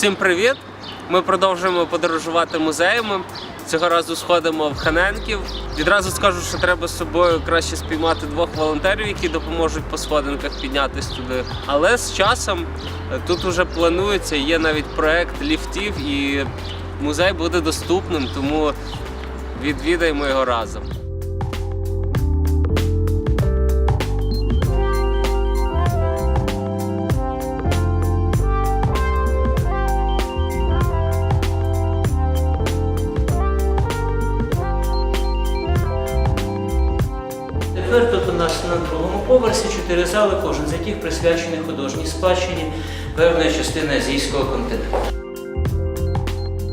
Всім привіт! Ми продовжуємо подорожувати музеями. Цього разу сходимо в Ханенків. Відразу скажу, що треба з собою краще спіймати двох волонтерів, які допоможуть по сходинках піднятись туди. Але з часом е, тут уже планується, є навіть проект ліфтів, і музей буде доступним, тому відвідаємо його разом. Поверсі чотири зали, кожен з яких присвячений художній спадщині певної частини азійського континенту.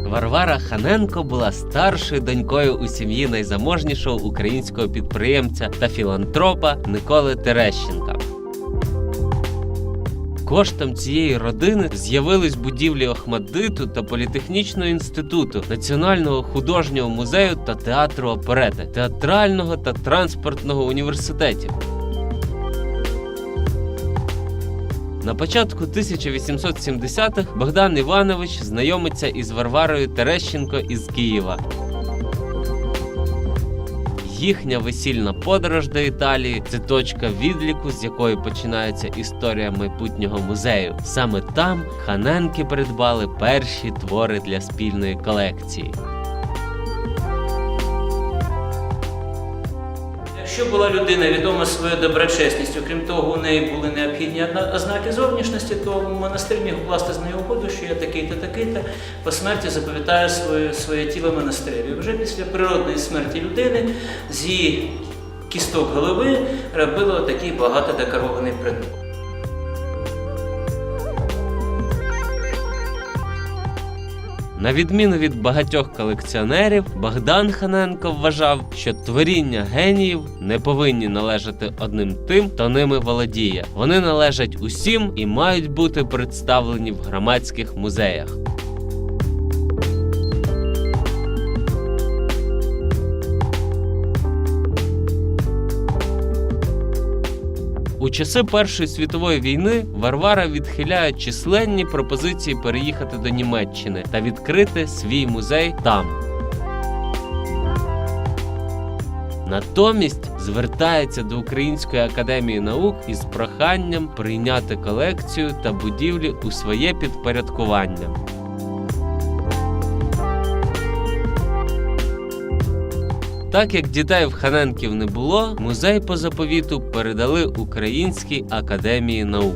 Варвара Ханенко була старшою донькою у сім'ї найзаможнішого українського підприємця та філантропа Николи Терещенка. Коштом цієї родини з'явились будівлі Охмаддиту та політехнічного інституту, Національного художнього музею та театру оперети, театрального та транспортного університетів. На початку 1870-х Богдан Іванович знайомиться із Варварою Терещенко із Києва. Їхня весільна подорож до Італії це точка відліку, з якої починається історія майбутнього музею. Саме там Ханенки придбали перші твори для спільної колекції. Якщо була людина відома своєю доброчесністю, крім того, у неї були необхідні ознаки зовнішності, то монастир міг укласти з нею угоду, що я такий-то, такий-то, по смерті заповітаю своє, своє тіло монастирю. Вже після природної смерті людини з її кісток голови робили такий багато декорований предмет. На відміну від багатьох колекціонерів, Богдан Ханенко вважав, що творіння геніїв не повинні належати одним тим, хто ними володіє. Вони належать усім і мають бути представлені в громадських музеях. У часи Першої світової війни Варвара відхиляє численні пропозиції переїхати до Німеччини та відкрити свій музей там. Натомість звертається до Української академії наук із проханням прийняти колекцію та будівлі у своє підпорядкування. Так як дітей в Ханенків не було, музей по заповіту передали Українській академії наук.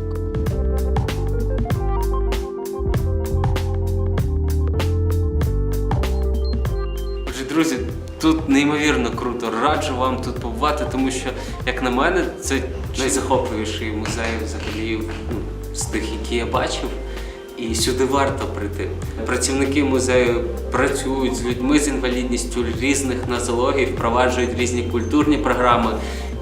Друзі, тут неймовірно круто. Раджу вам тут побувати, тому що, як на мене, це найзахопливіший музей взагалі ну, з тих, які я бачив. І сюди варто прийти. Працівники музею працюють з людьми з інвалідністю різних нозологій, впроваджують різні культурні програми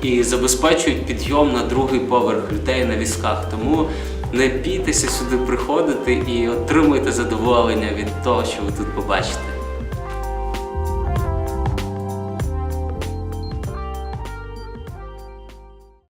і забезпечують підйом на другий поверх людей на візках. Тому не бійтеся сюди приходити і отримуйте задоволення від того, що ви тут побачите.